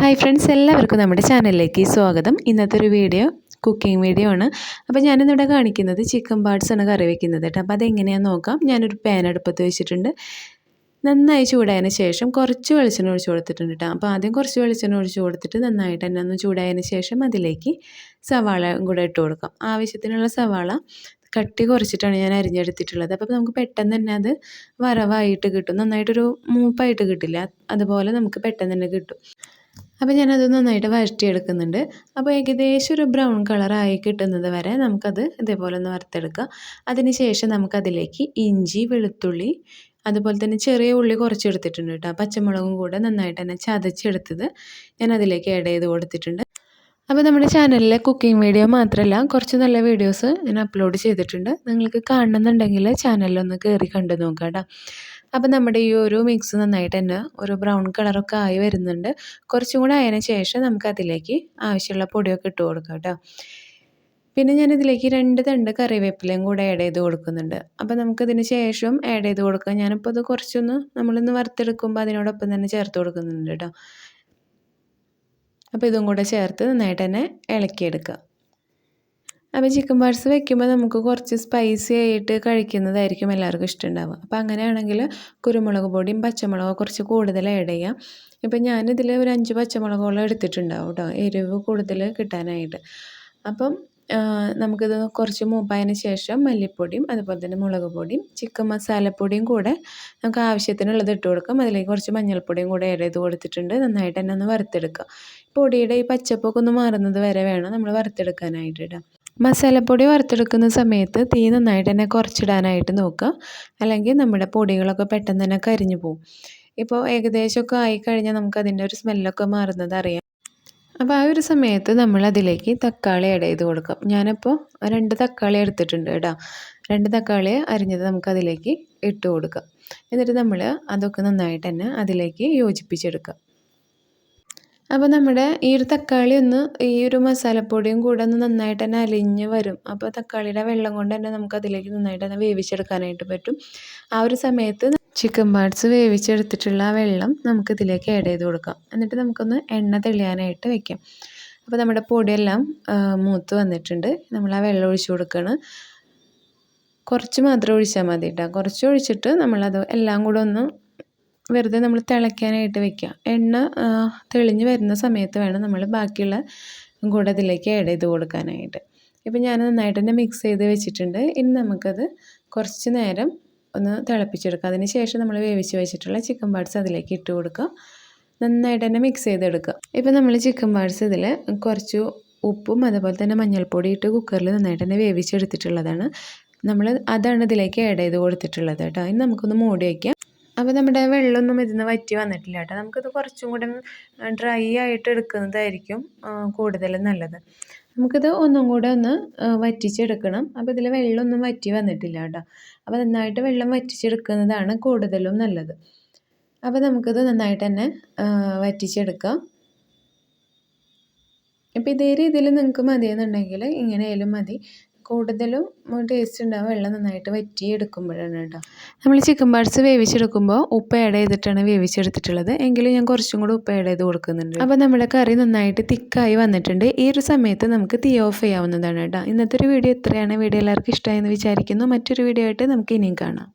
Hi friends എല്ലാവർക്കും നമ്മുടെ ചാനലിലേക്ക് സ്വാഗതം. ഇന്നത്തെ ഒരു വീഡിയോ കുക്കിംഗ് വീഡിയോ ആണ് അപ്പോൾ ഞാനിന്നിവിടെ കാണിക്കുന്നത് ചിക്കൻ പാർട്സ് ആണ് കറി വെക്കുന്നത് കേട്ടോ. അപ്പോൾ അതെങ്ങനെയാണെന്ന് നോക്കാം. ഞാനൊരു പാൻ അടുപ്പത്ത് വെച്ചിട്ടുണ്ട്. നന്നായി ചൂടായതിന് ശേഷം കുറച്ച് വെളിച്ചെണ്ണ ഒഴിച്ച് കൊടുത്തിട്ടുണ്ട് കേട്ടോ. അപ്പോൾ ആദ്യം കുറച്ച് വെളിച്ചെണ്ണ ഒഴിച്ച് കൊടുത്തിട്ട് നന്നായിട്ട് തന്നെ ഒന്ന് ചൂടായതിന് ശേഷം അതിലേക്ക് സവാള കൂടെ ഇട്ട് കൊടുക്കാം. ആവശ്യത്തിനുള്ള സവാള കട്ടി കുറച്ചിട്ടാണ് ഞാൻ അരിഞ്ഞെടുത്തിട്ടുള്ളത്. അപ്പോൾ നമുക്ക് പെട്ടെന്ന് തന്നെ അത് വറവായിട്ട് കിട്ടും. നന്നായിട്ടൊരു മൂപ്പായിട്ട് കിട്ടില്ല. അതുപോലെ നമുക്ക് പെട്ടെന്ന് തന്നെ കിട്ടും. അപ്പോൾ ഞാനത് നന്നായിട്ട് വഴറ്റിയെടുക്കുന്നുണ്ട് അപ്പോൾ ഏകദേശം ഒരു ബ്രൗൺ കളറായി കിട്ടുന്നത് വരെ നമുക്കത് ഇതേപോലെ ഒന്ന് വറുത്തെടുക്കുക അതിന് ശേഷം നമുക്കതിലേക്ക് ഇഞ്ചി വെളുത്തുള്ളി അതുപോലെ തന്നെ ചെറിയ ഉള്ളി കുറച്ചെടുത്തിട്ടുണ്ട് കേട്ടോ. പച്ചമുളകും കൂടെ നന്നായിട്ട് തന്നെ ചതച്ചെടുത്തത് ഞാൻ അതിലേക്ക് ആഡ് ചെയ്ത് കൊടുത്തിട്ടുണ്ട്. അപ്പോൾ നമ്മുടെ ചാനലിലെ കുക്കിംഗ് വീഡിയോ മാത്രമല്ല കുറച്ച് നല്ല വീഡിയോസ് ഞാൻ അപ്ലോഡ് ചെയ്തിട്ടുണ്ട്. നിങ്ങൾക്ക് കാണണമെന്നുണ്ടെങ്കിൽ ചാനലിലൊന്ന് കയറി കണ്ടു നോക്കാം കേട്ടോ. അപ്പോൾ നമ്മുടെ ഈ ഒരു മിക്സ് നന്നായിട്ട് തന്നെ ഒരു ബ്രൗൺ കളറൊക്കെ ആയി വരുന്നുണ്ട്. കുറച്ചും കൂടെ ആയതിനു ശേഷം നമുക്ക് അതിലേക്ക് ആവശ്യമുള്ള പൊടിയൊക്കെ ഇട്ട് കൊടുക്കാം കേട്ടോ. പിന്നെ ഞാനിതിലേക്ക് രണ്ട് തണ്ട് കറിവേപ്പിലയും കൂടെ ആഡ് ചെയ്ത് കൊടുക്കുന്നുണ്ട്. അപ്പോൾ നമുക്കതിന് ശേഷം ആഡ് ചെയ്ത് കൊടുക്കാം. ഞാനിപ്പോൾ അത് കുറച്ചൊന്ന് നമ്മളൊന്ന് വറുത്തെടുക്കുമ്പോൾ അതിനോടൊപ്പം തന്നെ ചേർത്ത് കൊടുക്കുന്നുണ്ട് കേട്ടോ. അപ്പോൾ ഇതും കൂടെ ചേർത്ത് നന്നായിട്ട് തന്നെ ഇളക്കിയെടുക്കുക. അപ്പോൾ ചിക്കൻ പാർട്സ് വെക്കുമ്പോൾ നമുക്ക് കുറച്ച് സ്പൈസി ആയിട്ട് കഴിക്കുന്നതായിരിക്കും എല്ലാവർക്കും ഇഷ്ടമുണ്ടാവുക അപ്പോൾ അങ്ങനെയാണെങ്കിൽ കുരുമുളക് പൊടിയും പച്ചമുളകും കുറച്ച് കൂടുതൽ ആഡ് ചെയ്യാം. ഇപ്പം ഞാനിതിൽ ഒരു അഞ്ച് പച്ചമുളകോളം എടുത്തിട്ടുണ്ടാവും കേട്ടോ എരിവ് കൂടുതൽ കിട്ടാനായിട്ട്. അപ്പം നമുക്കിത് കുറച്ച് മൂപ്പായതിന് ശേഷം മല്ലിപ്പൊടിയും അതുപോലെ തന്നെ മുളക് പൊടിയും ചിക്കൻ മസാലപ്പൊടിയും കൂടെ നമുക്ക് ആവശ്യത്തിനുള്ളത് ഇട്ട് കൊടുക്കാം. അതിലേക്ക് കുറച്ച് മഞ്ഞൾപ്പൊടിയും കൂടെ ആഡ് ചെയ്ത് കൊടുത്തിട്ടുണ്ട്. നന്നായിട്ട് തന്നെ ഒന്ന് വറുത്തെടുക്കുക പൊടിയുടെ ഈ പച്ചപ്പൊക്കെ ഒന്ന് മാറുന്നത് വരെ വേണം നമ്മൾ വറുത്തെടുക്കാനായിട്ട് ഇടാം മസാലപ്പൊടി വറുത്തെടുക്കുന്ന സമയത്ത് തീ നന്നായിട്ട് തന്നെ കുറച്ചിടാനായിട്ട് നോക്കുക. അല്ലെങ്കിൽ നമ്മുടെ പൊടികളൊക്കെ പെട്ടെന്ന് തന്നെ കരിഞ്ഞു പോകും ഇപ്പോൾ ഏകദേശമൊക്കെ ആയിക്കഴിഞ്ഞാൽ നമുക്ക് അതിന്റെ ഒരു സ്മെല്ലൊക്കെ മാറുന്നത് അറിയാം. അപ്പോൾ ആ ഒരു സമയത്ത് നമ്മൾ അതിലേക്ക് തക്കാളി ആഡ് ചെയ്ത് കൊടുക്കാം. ഞാനിപ്പോൾ രണ്ട് തക്കാളി എടുത്തിട്ടുണ്ട് കേട്ടോ. രണ്ട് തക്കാളി അരിഞ്ഞത് നമുക്ക് അതിലേക്ക് ഇട്ട് കൊടുക്കാം. എന്നിട്ട് നമ്മൾ അതൊക്കെ നന്നായിട്ട് തന്നെ അതിലേക്ക് യോജിപ്പിച്ചെടുക്കാം. അപ്പോൾ നമ്മുടെ ഈ ഒരു തക്കാളി ഒന്ന് ഈ ഒരു മസാലപ്പൊടിയും കൂടെ ഒന്ന് നന്നായിട്ട് തന്നെ അലിഞ്ഞ് വരും. അപ്പോൾ തക്കാളിയുടെ വെള്ളം കൊണ്ട് തന്നെ നമുക്ക് അതിലേക്ക് നന്നായിട്ട് തന്നെ വേവിച്ചെടുക്കാനായിട്ട് പറ്റും. ആ ഒരു സമയത്ത് ചിക്കൻ പാർട്സ് വേവിച്ചെടുത്തിട്ടുള്ള ആ വെള്ളം നമുക്ക് ഇതിലേക്ക് ആഡ് ചെയ്ത് കൊടുക്കാം. എന്നിട്ട് നമുക്കൊന്ന് എണ്ണ തെളിയാനായിട്ട് വെക്കാം. അപ്പോൾ നമ്മുടെ പൊടിയെല്ലാം മൂത്ത് വന്നിട്ടുണ്ട്. നമ്മൾ ആ വെള്ളം ഒഴിച്ചു കൊടുക്കുകയാണ് കുറച്ച് മാത്രം ഒഴിച്ചാൽ മതി കേട്ടോ കുറച്ച് ഒഴിച്ചിട്ട് നമ്മളത് എല്ലാം കൂടെ ഒന്ന് വെറുതെ നമ്മൾ തിളയ്ക്കാനായിട്ട് വെക്കുക. എണ്ണ തെളിഞ്ഞ് വരുന്ന സമയത്ത് വേണം നമ്മൾ ബാക്കിയുള്ള കൂടെ ഇതിലേക്ക് ആഡ് ചെയ്ത് കൊടുക്കാനായിട്ട്. ഇപ്പം ഞാൻ നന്നായിട്ട് തന്നെ മിക്സ് ചെയ്ത് വെച്ചിട്ടുണ്ട്. ഇനി നമുക്കത് കുറച്ച് നേരം ഒന്ന് തിളപ്പിച്ചെടുക്കുക. അതിന് ശേഷം നമ്മൾ വേവിച്ച് വെച്ചിട്ടുള്ള ചിക്കൻ പാർട്സ് അതിലേക്ക് ഇട്ട് കൊടുക്കുക. നന്നായിട്ട് തന്നെ മിക്സ് ചെയ്തെടുക്കുക. ഇപ്പം നമ്മൾ ചിക്കൻ പാർട്സ് ഇതിൽ കുറച്ച് ഉപ്പും അതുപോലെ തന്നെ മഞ്ഞൾപ്പൊടി ഇട്ട് കുക്കറിൽ നന്നായിട്ട് തന്നെ വേവിച്ചെടുത്തിട്ടുള്ളതാണ്. നമ്മൾ അതാണ് ഇതിലേക്ക് ആഡ് ചെയ്ത് കൊടുത്തിട്ടുള്ളത് കേട്ടോ. ഇനി നമുക്കൊന്ന് മൂടി വയ്ക്കാം അപ്പോൾ നമ്മുടെ വെള്ളമൊന്നും ഇതിന്ന് വറ്റി വന്നിട്ടില്ല കേട്ടോ. നമുക്കിത് കുറച്ചും കൂടെ ഡ്രൈ ആയിട്ട് എടുക്കുന്നതായിരിക്കും കൂടുതൽ നല്ലത്. നമുക്കിത് ഒന്നും കൂടെ ഒന്ന് വറ്റിച്ചെടുക്കണം. അപ്പോൾ ഇതിൽ വെള്ളമൊന്നും വറ്റി വന്നിട്ടില്ല കേട്ടോ. അപ്പോൾ നന്നായിട്ട് വെള്ളം വറ്റിച്ചെടുക്കുന്നതാണ് കൂടുതലും നല്ലത്. അപ്പോൾ നമുക്കിത് നന്നായിട്ട് തന്നെ വറ്റിച്ചെടുക്കാം. ഇപ്പോൾ ഇതേ രീതിയിൽ നിങ്ങൾക്ക് മതിയെന്നുണ്ടെങ്കിൽ ഇങ്ങനെയായാലും മതി. കൂടുതലും ടേസ്റ്റ് ഉണ്ടാവും വെള്ളം നന്നായിട്ട് വറ്റി എടുക്കുമ്പോഴാണ് കേട്ടോ. നമ്മൾ ചിക്കൻ പാർട്സ് വേവിച്ചെടുക്കുമ്പോൾ ഉപ്പ് ആഡ് ചെയ്തിട്ടാണ് വേവിച്ചെടുത്തിട്ടുള്ളത്. എങ്കിലും ഞാൻ കുറച്ചും കൂടെ ഉപ്പ് ആഡ് ചെയ്ത് കൊടുക്കുന്നുണ്ട്. അപ്പോൾ നമ്മുടെ കറി നന്നായിട്ട് തിക്കായി വന്നിട്ടുണ്ട്. ഈ ഒരു സമയത്ത് നമുക്ക് തീ ഓഫ് ചെയ്യാവുന്നതാണ് കേട്ടോ. ഇന്നത്തെ ഒരു വീഡിയോ ഇത്രയാണ്. വീഡിയോ എല്ലാവർക്കും ഇഷ്ടമായെന്ന് വിചാരിക്കുന്നു. മറ്റൊരു വീഡിയോ ആയിട്ട് നമുക്ക് ഇനിയും കാണാം.